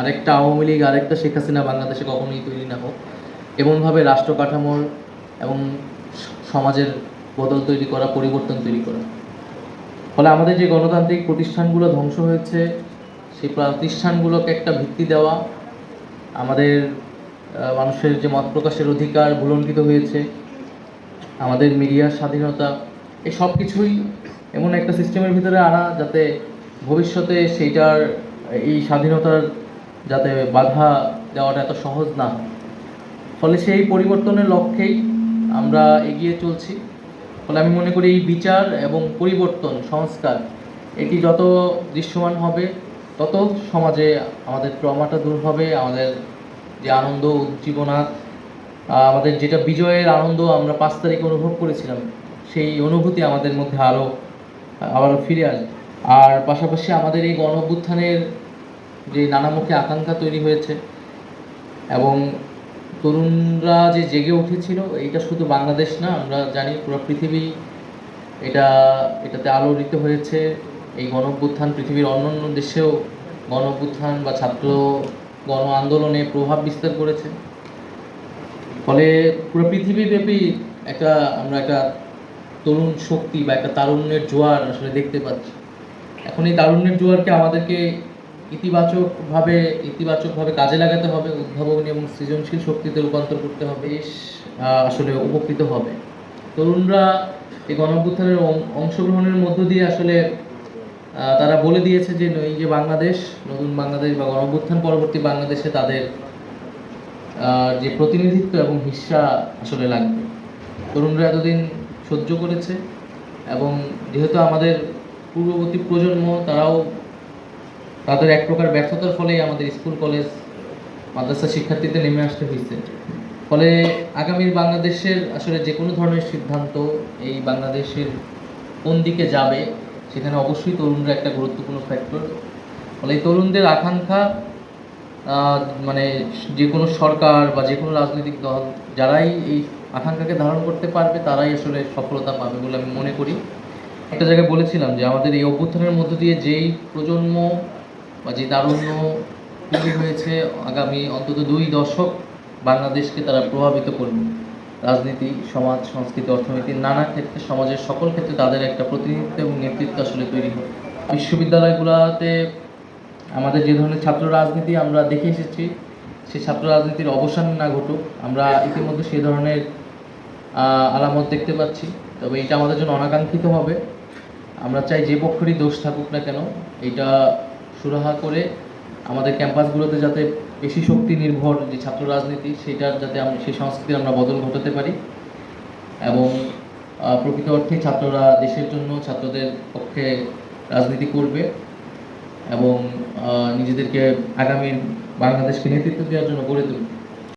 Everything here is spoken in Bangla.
আরেকটা আওয়ামী লীগ, আরেকটা শেখ হাসিনা বাংলাদেশে কখনোই তৈরি না হোক। এমনভাবে রাষ্ট্র কাঠামোর এবং সমাজের বদল তৈরি করা, পরিবর্তন তৈরি করা। ফলে আমাদের যে গণতান্ত্রিক প্রতিষ্ঠানগুলো ধ্বংস হয়েছে, সেই প্রতিষ্ঠানগুলোকে একটা ভিত্তি দেওয়া আমাদের মানুষের যে মত প্রকাশের অধিকার ভুলণ্ঠিত হয়েছে, আমাদের মিডিয়ার স্বাধীনতা, এই সব কিছুই এমন একটা সিস্টেমের ভিতরে আনা যাতে ভবিষ্যতে সেইটার এই স্বাধীনতার যাতে বাধা দেওয়াটা এত সহজ না ফলে সেই পরিবর্তনের লক্ষ্যেই আমরা এগিয়ে চলছি। ফলে আমি মনে করি এই বিচার এবং পরিবর্তন, সংস্কার, এটি যত দৃশ্যমান হবে, তত সমাজে আমাদের ট্রমাটা দূর হবে, আমাদের যে আনন্দ উজ্জীবনা আমাদের যেটা বিজয়ের আনন্দ আমরা পাঁচ তারিখে অনুভব করেছিলাম, সেই অনুভূতি আমাদের মধ্যে আরও আবারও ফিরে আসবে। আর পাশাপাশি আমাদের এই গণ যে নানামুখী আকাঙ্ক্ষা তৈরি হয়েছে এবং তরুণরা যে জেগে উঠেছিল, এইটা শুধু বাংলাদেশ না, আমরা জানি পুরো পৃথিবী এটা, এটাতে আলোড়িত হয়েছে। এই গণ পৃথিবীর অন্যান্য দেশেও গণ বা ছাত্র গণ আন্দোলনে প্রভাব বিস্তার করেছে। ফলে পুরো পৃথিবীব্যাপী একটা, আমরা একটা তরুণ শক্তি বা একটা তারুণ্যের জোয়ার আসলে দেখতে পাচ্ছি। এখন এই তারুণ্যের জোয়ারকে আমাদেরকে ইতিবাচকভাবে ইতিবাচকভাবে কাজে লাগাতে হবে উদ্ভাবনী এবং সৃজনশীল শক্তিতে রূপান্তর করতে হবে। দেশ আহ, আসলে উপকৃত হবে। তরুণরা এই গণঅভ্যুত্থানের অংশগ্রহণের মধ্য দিয়ে আসলে তারা বলে দিয়েছে যে এই যে বাংলাদেশ নতুন বাংলাদেশ বা গণঅভ্যুত্থান পরবর্তী বাংলাদেশে তাদের যে প্রতিনিধিত্ব এবং হিস্সা আসলে লাগবে। তরুণরা এতদিন সহ্য করেছে এবং যেহেতু আমাদের পূর্ববর্তী প্রজন্ম তারাও তাদের এক প্রকার ব্যর্থতার ফলেই আমাদের স্কুল, কলেজ, মাদ্রাসা শিক্ষার্থীদের নেমে আসতে হয়েছে। ফলে আগামীর বাংলাদেশের আসলে যে কোনো ধরনের সিদ্ধান্ত এই বাংলাদেশের কোন দিকে যাবে, সেখানে অবশ্যই তরুণরা একটা গুরুত্বপূর্ণ ফ্যাক্টর ফলে এই তরুণদের আকাঙ্ক্ষা মানে যে কোনো সরকার বা যে কোনো রাজনৈতিক দল, যারাই এই আকাঙ্ক্ষাকে ধারণ করতে পারবে, তারাই আসলে সফলতা পাবে বলে আমি মনে করি। একটা জায়গায় বলেছিলাম যে আমাদের এই অভ্যুত্থানের মধ্য দিয়ে যেই প্রজন্ম বা যে তারুণ্য তৈরি হয়েছে আগামী অন্তত দুই দশক বাংলাদেশকে তারা প্রভাবিত করবে। রাজনীতি, সমাজ, সংস্কৃতি, অর্থনীতি, নানা ক্ষেত্রে সমাজের সকল ক্ষেত্রে তাদের একটা প্রতিনিধিত্ব এবং নেতৃত্ব আসলে তৈরি হবে বিশ্ববিদ্যালয়গুলোতে আমাদের যে ধরনের ছাত্র রাজনীতি আমরা দেখে এসেছি সেই ছাত্র রাজনীতির অবসান না ঘটুক, আমরা ইতিমধ্যে সেই ধরনের আলামত দেখতে পাচ্ছি। তবে এটা আমাদের জন্য অনাকাঙ্ক্ষিত হবে। আমরা চাই যে পক্ষেরই দোষ থাকুক না কেন এটা সুরাহা করে আমাদের ক্যাম্পাসগুলোতে যাতে বেশি শক্তি নির্ভর যে ছাত্র রাজনীতি, সেটার যাতে আমরা সেই সংস্কৃতির আমরা বদল ঘটাতে পারি এবং প্রকৃত অর্থে ছাত্ররা দেশের জন্য ছাত্রদের পক্ষে রাজনীতি করবে এবং নিজেদেরকে আগামী বাংলাদেশকে নেতৃত্ব দেওয়ার জন্য গড়ে তুলবে।